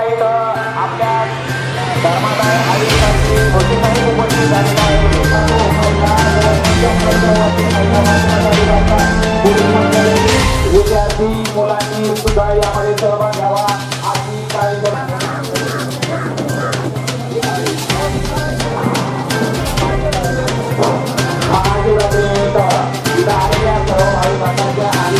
आपल्या इथं आपल्या धर्मादाय आयुष्याची मोठी उपस्थित आहे. विद्यार्थी मुलांनी सुद्धा यामध्ये सहभाग घ्यावा. अशी कार्यक्रम महाशिवरात्रीनिमित्त इथं आलेल्या सर्व आणि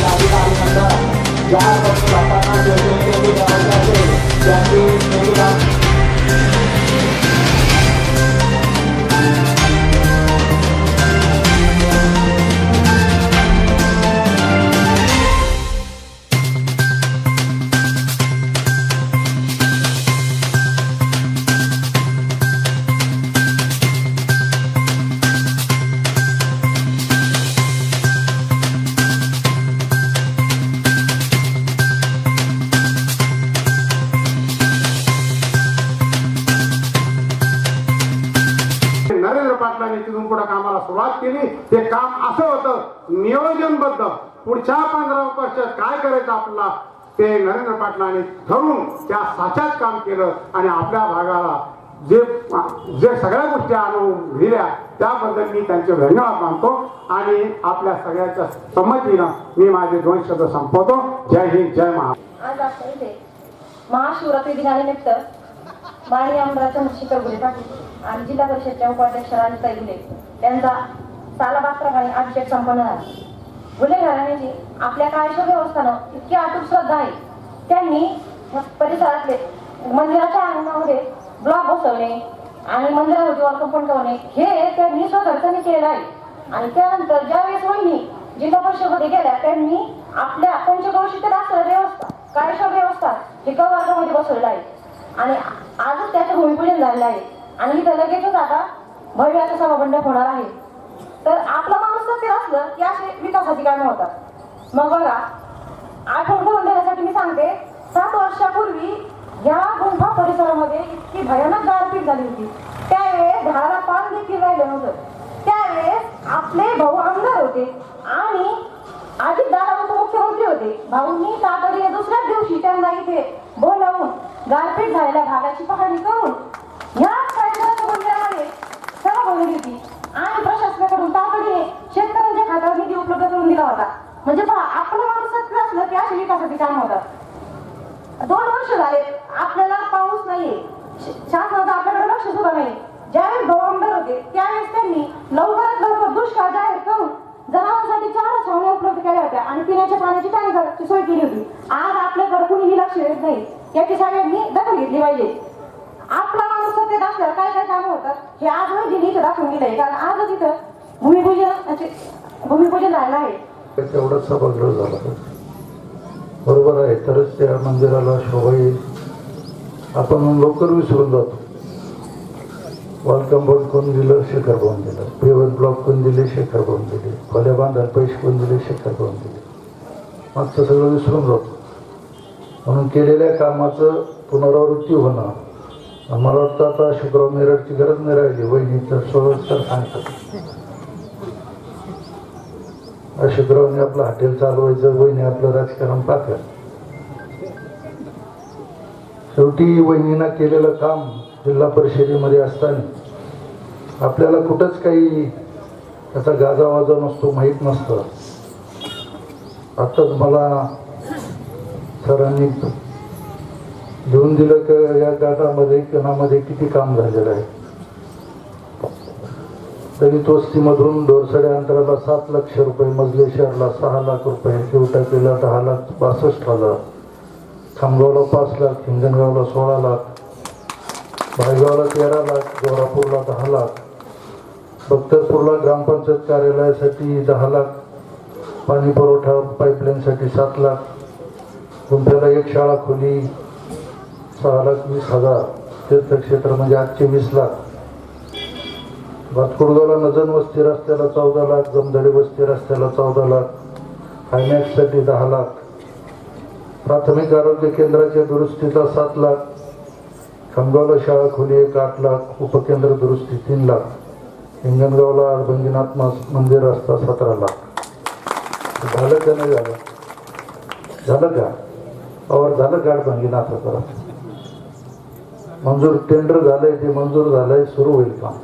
कटिबद्ध पुढच्या पंधरा वर्षात काय करायचं आपल्याला? ते नरेंद्र पाटलांनी ठरवून त्या साच्यात काम केलं आणि आपल्या भागाला जे जे सगळ्या गोष्टी आणून दिल्या त्याबद्दल मी त्यांचे धन्यवाद मानतो आणि आपल्या सगळ्याच्या संमतीनं मी माझे दोन शब्द संपवतो. जय हिंद जय महा आज आपल्या इथे महाशिवरात्री दिनानिमित्त माळी आमदाराच्या मुशिकर गुरे पाटील आणि जिल्हा परिषदच्या उपाध्यक्ष राजताई गुले यांचा सालाबादप्रमाणे अभिषेक संपन्न झाला. गुले घराण्याची आपल्या कायशो व्यवस्थानं इतकी अतूट श्रद्धा आहे. त्यांनी परिसरातले मंदिराच्या अंगणामध्ये ब्लॉक बसवणे आणि मंदिरामध्ये वॉल कंपाऊंड ठेवणे हे त्यांनी स्वखर्चाने केलेलं आहे. आणि त्यानंतर ज्यावेळेस वहिनी जिल्हा परिषदेमध्ये गेल्या त्यांनी आपल्या पंचक्रोशीतील असलेल्या व्यवस्था कार्यशाळा व्यवस्था हे वर्गामध्ये बसवलेलं आहे. आणि आजच त्याचं भूमिपूजन झालेलं आहे. आणि इथं लगेचच आता भव्य असं सभामंडप होणार आहे. तर आपला माणूस सत्य असलं की असे विकासाची कामं होतात. मग बघा आठवण करून देण्यासाठी मी सांगते सात वर्षापूर्वी या गुंफा परिसरामध्ये इतकी भयानक गारपीट झाली होती. त्यावेळेस घराला पान देखील राहिलं नव्हतं. त्यावेळेस आपले भाऊ आमदार होते आणि अजित दादा उपमुख्यमंत्री होते. भाऊंनी तातडीने दुसऱ्याच दिवशी त्यांना इथे बोलावून गारपीट झालेल्या भागाची पाहणी करून ह्याच कार्यक्रम मंदिरामध्ये सहभागी होती. आणि प्रशासनाकडून तातडीने शेतकऱ्यांच्या खात्यावर निधी उपलब्ध करून दिला होता. म्हणजे पहा आपलं माणूस असलं की अशी विकासाची काम होतात दोन वर्ष झाले आपल्याला पाऊस नाहीये. श- शासनाचं आपल्याकडे लक्ष सुद्धा नाही ज्यावेळेस गव्हर्नर होते त्यावेळेस त्यांनी लवकरात लवकर दुष्काळ जाहीर करून जनावरांसाठी चार छावण्या उपलब्ध केल्या होत्या आणि पिण्याच्या पाण्याची टँकरची सोय केली होती. आज आपल्याकडे कुणीही लक्ष देत नाही. याची सगळ्यांनी दखल घेतली पाहिजे. आपला माणूस सत्तेत असल्यावर काय काय कामं होतात हे आज वैद्यने इथं दाखवून दिलंय. कारण आजच इथं भूमिपूजन भूमिपूजन झालं आहे तेवढा सभागृह झाला. बरोबर आहे तरच त्या मंदिराला शोभा येईल आपण लवकर विसरून जातो. वॉल बोर्ड कोण दिलं शेखर भाऊन दिलं. पेवर ब्लॉक कोण दिले शेखर भाऊन दिले. खोल्या बांधायला पैसे कोण दिले शेखर भाऊन दिले. मागचं सगळं विसरून जातो. म्हणून केलेल्या कामाचं पुनरावृत्ती होणं मला वाटतं आता शुक्रवार मिरटची गरज नाही राहिली. वहिनीचं सोळसर सांगतात. शुक्रवारने आपलं हॉटेल चालवायचं वहिनी आपलं राजकारण पाहतात. शेवटी वहिनीनं केलेलं काम जिल्हा परिषदेमध्ये असताना आपल्याला कुठंच काही त्याचा गाजावाजा नसतो माहीत नसतं. आताच मला सरांनी देऊन दिलं की या गाठामध्ये कणामध्ये किती काम झालेलं आहे? तरी तोस्तीमधून दोरसड्या अंतराला सात लक्ष रुपये मजले शहरला सहा लाख रुपये शिवटाकीला दहा लाख बासष्ट हजार. खामगावला पाच लाख हिंगणगावला सोळा लाख भायगावला तेरा लाख गोरापूरला दहा लाख बख्तरपूरला ग्रामपंचायत कार्यालयासाठी दहा लाख पाणी पुरवठा पाईपलाईनसाठी सात लाख गुंफ्याला एक शाळा खोली सहा लाख वीस हजार. तीर्थक्षेत्र म्हणजे आजचे वीस लाख. भातकुडगावला नजन वस्ती रस्त्याला चौदा लाख जमधडे वस्ती रस्त्याला चौदा लाख हायमॅक्ससाठी दहा लाख. प्राथमिक आरोग्य केंद्राच्या दुरुस्तीचा सात लाख. खामगावला शाळा खोली एक आठ लाख उपकेंद्र दुरुस्ती तीन लाख. हिंगणगावला अडभंगीनाथ मास- मंदिर रस्ता सतरा लाख. झालं का नाही झालं? झालं का? और झालं का अडभंगीनाथाचं रस्ता? मंजूर टेंडर झालंय ते मंजूर झालंय सुरू होईल काम.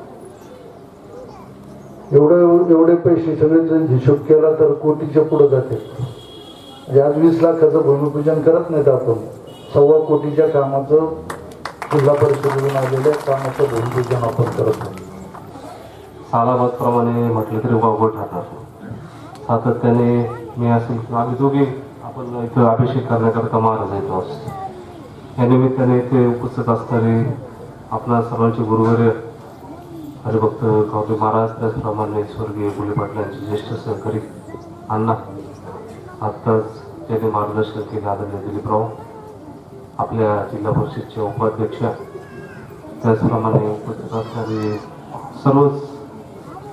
एवढे एवढे पैसे सगळे हिशोब केला तर कोटीच्या पुढे जाते म्हणजे आज वीस लाखाचं भूमिपूजन करत नाहीत आपण. सव्वा कोटीच्या कामाचं जिल्हा परिषदेतून आलेल्या कामाचं भूमिपूजन आपण करत आहोत सालाबादप्रमाणे म्हटलं तरी वावगं ठरणार सातत्याने मी असेल आम्ही दोघे आपण इथं अभिषेक करण्याकरता महाराज येतो असतो या निमित्ताने इथे उपस्थित असणारे आपला सर्वांचे गुरुवर्य हरिभक्त गावले महाराज त्याचप्रमाणे स्वर्गीय गुले पाटलांचे ज्येष्ठ सहकारी अण्णा आत्ताच त्याने मार्गदर्शन केले आदरणीय दिलीपराव आपल्या जिल्हा परिषदच्या उपाध्यक्षा त्याचप्रमाणे उपस्थित असणारे सर्वच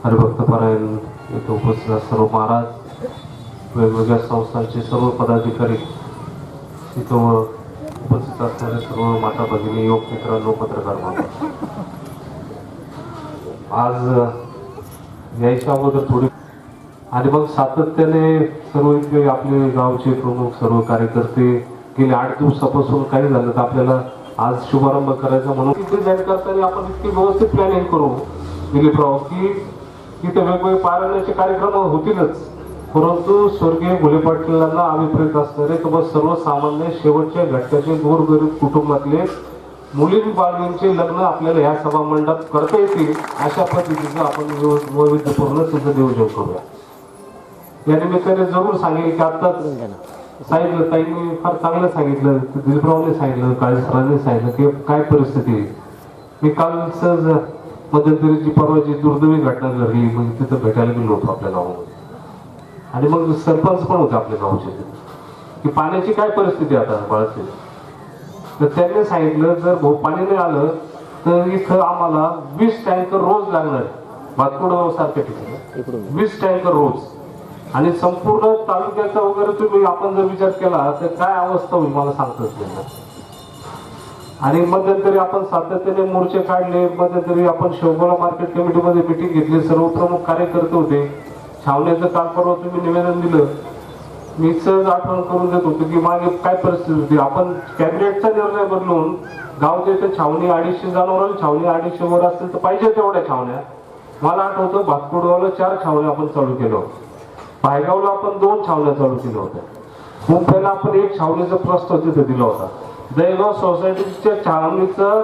हरिभक्तपरायण इथं उपस्थित सर्व महाराज वेगवेगळ्या संस्थांचे सर्व पदाधिकारी इथं उपस्थित असणारे सर्व माता भगिनी योग मित्रांनो पत्रकार बांधव. आज यायच्या अगोदर थोडी आणि मग सातत्याने सर्व इथले आपले गावचे प्रमुख सर्व कार्यकर्ते गेले आठ दिवसापासून काही झालं तर आपल्याला आज शुभारंभ करायचा म्हणून इथे जाहीर करताना आपण इतकी व्यवस्थित प्लॅनिंग करू दिलीपराव की तिथे वेगवेगळे पारायणाचे कार्यक्रम होतीलच परंतु स्वर्गीय गुले पाटलांना अभिप्रेत असणारे किंवा सर्वसामान्य शेवटच्या घटकाचे गोरगरीब कुटुंबातले मुली बाळवींचे लग्न आपल्याला ह्या सभा मंडप करता येतील अशा पद्धतीचं आपण वैविध्यपूर्ण सिद्ध देऊ करूया. या निमित्ताने जरूर सांगेल की आत्ताच सांगितलं ताईंनी फार चांगलं सांगितलं दिलीपरावने सांगितलं काळे सरांनी सांगितलं की काय परिस्थिती मी काल सहज मध्यंतरीची परवाची दुर्दैवी घटना घडली म्हणजे तिथं भेटायला गेलो होतो आपल्या गावामध्ये. आणि मग सरपंच पण होते आपल्या गावचे. की पाण्याची काय परिस्थिती आता बाळाची तर त्यांनी सांगितलं जर पाणी नाही आलं तर इथं आम्हाला वीस टँकर रोज लागणार भातकुड सारख्या ठिकाणी. वीस टँकर रोज. आणि संपूर्ण तालुक्याचा वगैरे तुम्ही आपण जर विचार केला तर काय अवस्था होईल मला सांगताच नाही. आणि मध्यंतरी आपण सातत्याने मोर्चे काढले मध्यंतरी आपण शेवगोला मार्केट कमिटीमध्ये मिटिंग घेतली सर्व प्रमुख कार्यकर्ते होते. छावण्याचं काल परवा तुम्ही निवेदन दिलं. मी सहज आठवण करून देत होतो की मागे काय परिस्थिती होती. आपण कॅबिनेटचा निर्णय बदलून गावच्या इथे छावणी अडीचशे जनावर छावणी अडीचशे वर असतील तर पाहिजे तेवढ्या छावण्या. मला आठवतं भातकुडगावला चार छावण्या आपण चालू केलं होतं पायगावला आपण दोन छावण्या चालू केल्या होत्या. मुंबईला आपण एक छावणीचा प्रस्ताव तिथे दिला होता. दहेगाव सोसायटीच्या छावणीचं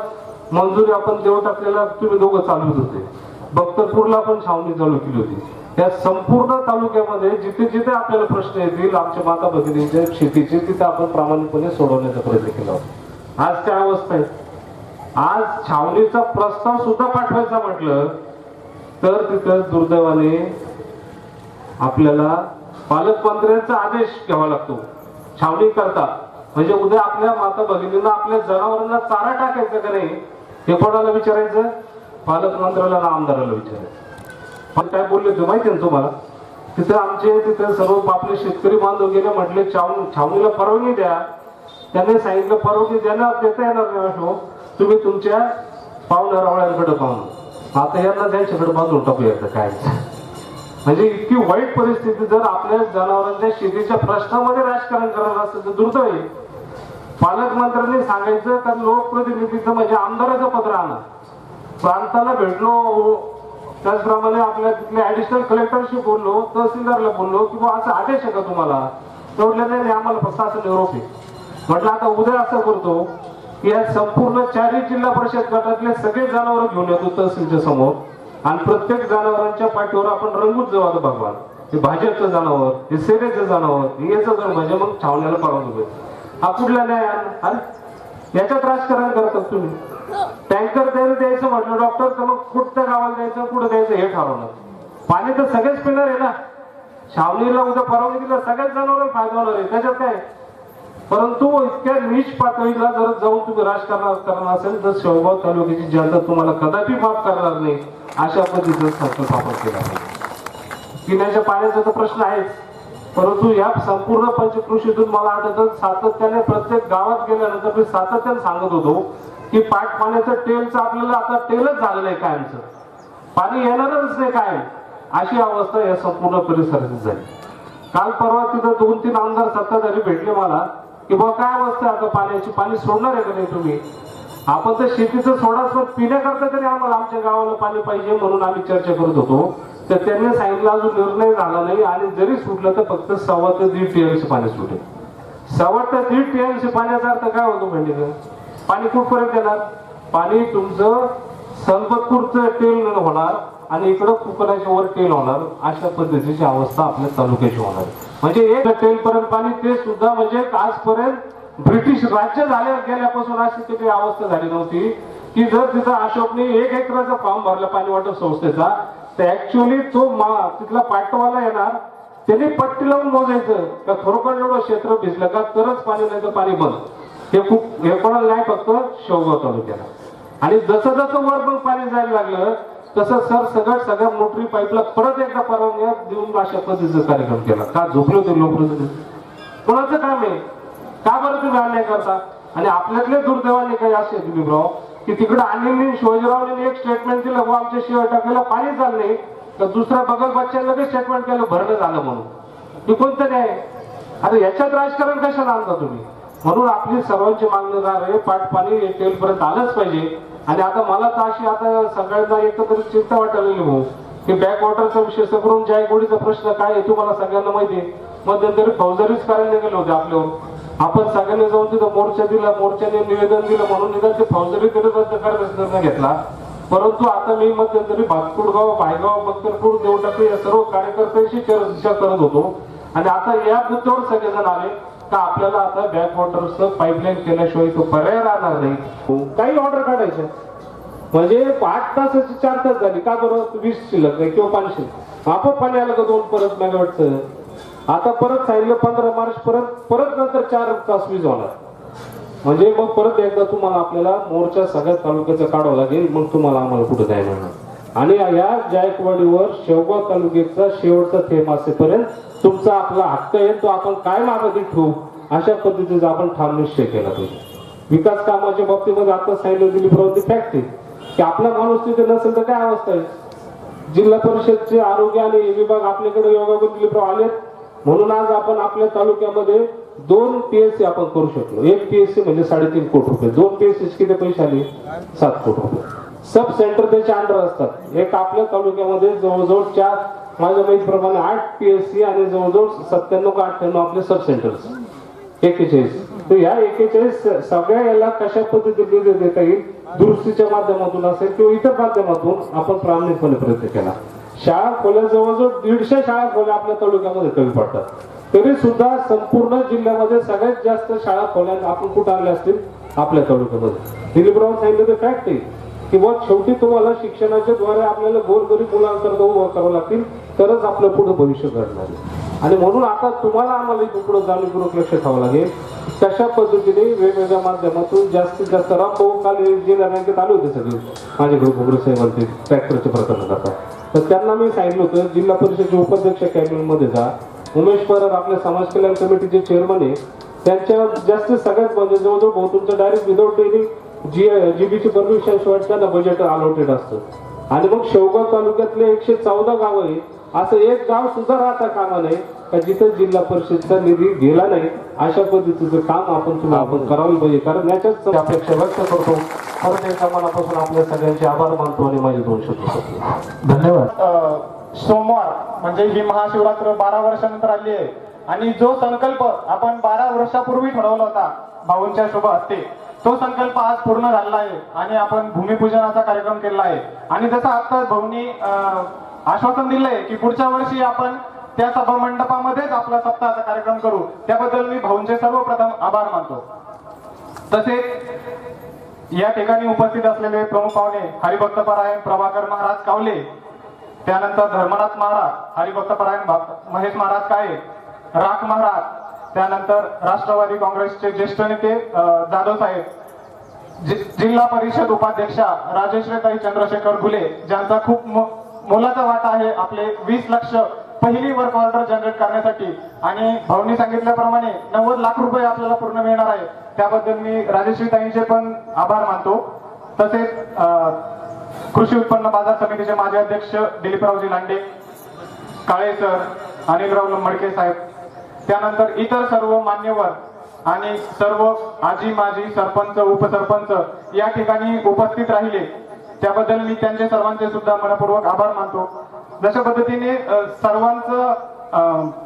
मंजुरी आपण देऊ टाकलेला तुम्ही दोघं चालवत होते. बख्तरपूरला आपण छावणी चालू केली होती. त्या संपूर्ण तालुक्यामध्ये जिथे जिथे आपल्याला प्रश्न येतील आमच्या माता भगिनींच्या शेतीचे तिथे आपण प्रामाणिकपणे सोडवण्याचा प्रयत्न केला होता. आज त्या अवस्था आहेत. आज छावणीचा प्रस्ताव सुद्धा पाठवायचा म्हटलं तर तिथं दुर्दैवाने आपल्याला पालकमंत्र्यांचा आदेश घ्यावा लागतो. छावणी करता. म्हणजे उद्या आपल्या माता भगिनींना आपल्या जनावरांना चारा टाकायचा का नाही हे कोणाला विचारायचं? पालकमंत्र्याला आमदाराला विचारायचं. पण काय बोलले होते माहिती ना तुम्हाला? तिथं आमचे तिथे सर्व आपले शेतकरी बांधव गेले म्हटले छावणी छावणीला परवानगी द्या. त्यांनी सांगितलं परवानगी देणार देता येणार नाही हो. तुम्ही तुमच्या पाहुण्या रावळ्यांकडे पाहून आता यांना त्यांच्याकडे बांधून टाकूया आता काय. म्हणजे इतकी वाईट परिस्थिती जर आपल्या जनावरांच्या शेतीच्या प्रश्नामध्ये राजकारण करणार असेल तर दुर्दैव आहे. पालकमंत्र्यांनी सांगायचं का लोकप्रतिनिधीचं म्हणजे आमदाराचं पत्र आणा. प्रांताला भेटलो हो, त्याचप्रमाणे आपल्या तिथल्या ऍडिशनल कलेक्टरशी बोललो तहसीलदारला बोललो की बुवा असा आदेश आहे का तुम्हाला? तोडले नाही आम्हाला फक्त असं निरोप आहे. म्हटलं आता उद्या असं करतो की या संपूर्ण चारही जिल्हा परिषद गटातले सगळे जनावर घेऊन येतो तहसीलच्या समोर आणि प्रत्येक जनावरांच्या पाठीवर आपण रंगूच जाऊ आता भगवान हे भाजपचं जनावर हे सेनेचं जनावर हे याचं जर म्हणजे मग छावण्याला परवानगी हा कुठला न्याय आहे? अरे याच्यात राजकारण करतात तुम्ही. हो. टँकर जरी द्यायचं म्हटलं डॉक्टर तर मग कुठच्या गावाला द्यायचं कुठं द्यायचं हे ठरवलं. पाणी तर सगळेच पिणार आहे ना. छावणीला उद्या परवानगी दिला सगळ्याच जनावर फायदा होणार आहे. त्याच्यात काय? परंतु इतक्या नीच पातळीला जर जाऊन तुम्ही राजकारण करणार असेल तर शेवगाव तालुक्याची जनता तुम्हाला कदापि माफ करणार नाही अशा पद्धतीचा संकल्प आपण केला पाहिजे. पिण्याच्या पाण्याचा तर प्रश्न आहेच. परंतु या संपूर्ण पंचकृषीतून मला आठवतं सातत्याने प्रत्येक गावात गेल्यानंतर मी सातत्याने सांगत होतो की पाट पाण्याचं टेलचं आपल्याला आता टेलच झालेलं आहे कायमचं. पाणी येणारच नाही काय? अशी अवस्था या संपूर्ण परिसराची झाली. काल परवा तिथं दोन तीन आमदार सत्ताधारी भेटले मला की बाबा काय अवस्था आहे आता पाण्याची? पाणी सोडणार आहे का नाही तुम्ही? आपण तर शेतीचं सोडाच पण पिण्याकरता तरी आम्हाला आमच्या गावाला पाणी पाहिजे म्हणून आम्ही चर्चा करत होतो. तर त्यांनी सांगितलं अजून निर्णय झाला नाही आणि जरी सुटलं तर फक्त सव्वा ते दीड टीएमसी पाणी सुटेल. सव्वा ते दीड टीएमसी पाण्याचा अर्थ काय होतो म्हणजे? पाणी कुठपर्यंत येणार. पाणी तुमचं संपतपूरचं टेल होणार आणि इकडं कुपनाच्या वर टेल होणार. अशा पद्धतीची अवस्था आपल्या तालुक्याची होणार. म्हणजे एक टेल पर्यंत पाणी ते सुद्धा म्हणजे आजपर्यंत ब्रिटिश राज्य झाल्या गेल्यापासून अशी तिथे अवस्था झाली नव्हती. की जर तिथं अशोकने एक एकराचा फॉर्म भरला पाणी वाटप संस्थेचा तर ऍक्च्युअली तो मा तिथला पाटवाला येणार. त्यांनी पट्टी लावून मोजायचं. का खरोखर एवढं क्षेत्र भिजलं का तरच पाणी नाही तर पाणी बंद. हे खूप हे कोणाला नाही फक्त शेवगाव तालुक्याला. आणि जसं जसं वर पण पाणी जायला लागलं तसं सर सगळं सगळ्या मोटरी पाईपला परत एकदा परवानग्या देऊन अशा पद्धतीचा कार्यक्रम केला. का झोपले होते लोक कोणाचं काम आहे? का बरं तुम्ही अन्याय करता? आणि आपल्यातले दुर्दैवाने काही असे दिलीपराव की तिकडे अनिल शिवाजीरावने एक स्टेटमेंट दिलं व आमच्या शिवाय टाकलेला पाणी झालं नाही. तर दुसऱ्या बगल बच्च्या ते स्टेटमेंट केलं भरणं झालं म्हणून. हे कोणतं न्याय आता याच्यात राजकारण कशाला आणता तुम्ही? म्हणून आपली सर्वांची मागणी आहे पाठ पाणी टेल पर्यंत आलंच पाहिजे. आणि आता मला तर अशी आता सगळ्यांना एकत्रित चिंता वाटायला भाऊ की बॅक वॉटरचा विषय सगळून जायगोडीचा प्रश्न काय आहे तुम्हाला सगळ्यांना माहिती आहे. मध्यंतरी फौजदारीच करायला गेले होते आपल्यावर. आपण सगळ्यांनी जाऊन तिथं मोर्चा दिला मोर्चाने निवेदन दिलं म्हणून निदान ते फौजदारी तरी रद्द करायचा निर्णय घेतला. परंतु आता मी मध्यंतरी भातकुडगाव भायगाव बक्करपूर देवटाकळी या सर्व कार्यकर्त्यांशी चर्चा करत होतो. आणि आता या मुद्द्यावर सगळेजण आले. का आपल्याला आता बॅक वॉटरचं पाईपलाईन केल्याशिवाय तो पर्याय राहणार नाही. काही ऑर्डर काढायच्या म्हणजे आठ तासाची चार तास झाली. का बरं? वीस शिल्लक नाही किंवा पाणी शिल्लक आपोआप पाणी आलं का दोन परत मेगावटचं आता परत सांगितलं पंधरा मार्च परत परत नंतर चार तास वीज होणार. म्हणजे मग परत एकदा तुम्हाला आपल्याला मोर्चा सगळ्या तालुक्याचा काढावा लागेल. मग तुम्हाला आम्हाला कुठं जायला मिळणार आणि या जायकवाडीवर शेवगाव तालुक्याचा शेवटचा थेंब असेपर्यंत तुमचा आपला हक्क आहे तो आपण काय मागणी ठेवू अशा पद्धतीचा आपण ठाम निश्चय केला पाहिजे. विकास कामाच्या बाबतीमध्ये आता सांगितलं दिली प्रवृत्ती फॅक्ट आहे की आपला माणूस तिथे नसेल तर काय अवस्था आहे? जिल्हा परिषदचे आरोग्य आणि विभाग आपल्याकडे योगाकडे दिले आलेत. म्हणून आज आपण आपल्या तालुक्यामध्ये दोन पीएससी आपण करू शकलो. एक पीएससी म्हणजे साडेतीन कोटी रुपये. दोन पीएससी किती पैसे आले? सात कोटी रुपये. सब सेंटर त्याच्या अंडर असतात. एक आपल्या तालुक्यामध्ये जवळजवळ चार माझ्या माहितीप्रमाणे आठ पी एस सी आणि जवळजवळ सत्त्याण्णव का अठ्ठ्याण्णव आपले सब सेंटर्स एकेचाळीस. तर ह्या एकेचाळीस सगळ्या याला कशा पद्धतीने देता येईल? दुरुस्तीच्या माध्यमातून असेल किंवा इतर माध्यमातून आपण प्रामाणिकपणे प्रयत्न केला. शाळा खोल्या जवळजवळ दीडशे शाळा खोल्या आपल्या तालुक्यामध्ये कमी पडतात. तरी सुद्धा संपूर्ण जिल्ह्यामध्ये सगळ्यात जास्त शाळा खोल्या आपण कुठं आणल्या असतील? आपल्या तालुक्यामध्ये. दिलीपराव सांगितलं ते फॅक्ट आहे. किंवा शेवटी तुम्हाला शिक्षणाच्या द्वारे आपल्याला गोरगरीब मुलांकरता उभं करावं लागतील तरच आपलं पुढे भविष्य घडणार आहे. आणि म्हणून आता तुम्हाला आम्हाला इथून पुढे जाणीवपूर्वक लक्ष ठेवावं लागेल. कशा पद्धतीने वेगवेगळ्या माध्यमातून जास्तीत जास्त राबो काल जिल्हा बँकेत आले होते सगळे माझे खोबरे साहेबांचे ट्रॅक्टरचे प्रकरण करता तर त्यांना मी सांगितलं होतं जिल्हा परिषदेचे उपाध्यक्ष कॅबिनेटमध्ये जा. उमेश परब आपल्या समाज कल्याण कमिटीचे चेअरमन आहे. त्यांच्या जास्त सगळ्यात म्हणजे जवळजवळ भाऊ तुमचं डायरेक्ट विदाउट ट्रेनिंग जी जीबीची परमिशन शिवाय त्यांना बजेट अलॉटेड असतं. आणि मग शेवगाव तालुक्यातले एकशे चौदा गाव आहे असं एक गाव सुद्धा राहता कामा नये का जिथं जिल्हा परिषदचा निधी गेला नाही अशा पद्धतीचं काम आपण तुम्ही आपण करावं पाहिजे. कारण याच्याच अपेक्षा व्यक्त करतो. परत एकदा मनापासून आपल्या सगळ्यांचे आभार मानतो आणि माझे दोन शब्द धन्यवाद. सोमवार म्हणजे ही महाशिवरात्र बारा वर्षानंतर आली आहे. आणि जो संकल्प आपण बारा वर्षापूर्वी ठरवला होता भाऊंच्या शुभ असते तो संकल्प आज पूर्ण झालेला आहे आणि आपण भूमिपूजनाचा कार्यक्रम केला आहे. आणि जसं आता भाऊनी आश्वासन दिलंय की पुढच्या वर्षी आपण त्या सभा मंडपामध्येच आपला सप्ताहाचा कार्यक्रम करू. त्याबद्दल मी भाऊंचे सर्वप्रथम आभार मानतो. तसेच या ठिकाणी उपस्थित असलेले प्रमुख पाहुणे हरिभक्त परायण प्रभाकर महाराज कावले त्यानंतर धर्मनाथ महाराज हरिभक्त परायण भा- महेश महाराज काळे राख महाराज त्यानंतर राष्ट्रवादी काँग्रेसचे ज्येष्ठ नेते जाधव साहेब जि- जिल्हा परिषद उपाध्यक्षा राजेश्रीताई चंद्रशेखर घुले ज्यांचा खूप मोलाचा वाटा आहे आपले वीस लक्ष पहिली वर्क ऑर्डर जनरेट करण्यासाठी. आणि भाऊनी सांगितल्याप्रमाणे नव्वद लाख रुपये आपल्याला पूर्ण मिळणार आहे. त्याबद्दल मी राजेश्रीताईंचे पण आभार मानतो. तसेच कृषी उत्पन्न बाजार समितीचे माजी अध्यक्ष दिलीपरावजी लांडे काळे सर अनिलराव मडके साहेब त्यानंतर इतर सर्व मान्यवर आणि सर्व आजी माजी सरपंच उपसरपंच या ठिकाणी उपस्थित राहिले. त्याबद्दल मी त्यांचे सर्वांचे सुद्धा मनपूर्वक आभार मानतो. जशा पद्धतीने सर्वांचं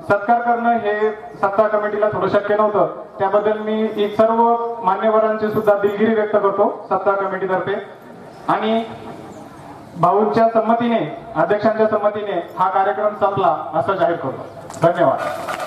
सत्कार करणं हे सत्ता कमिटीला थोडं शक्य नव्हतं. त्याबद्दल मी सर्व मान्यवरांची सुद्धा दिलगिरी व्यक्त करतो सत्ता कमिटीतर्फे. आणि भाऊंच्या संमतीने अध्यक्षांच्या संमतीने हा कार्यक्रम संपला असं जाहीर करतो. धन्यवाद.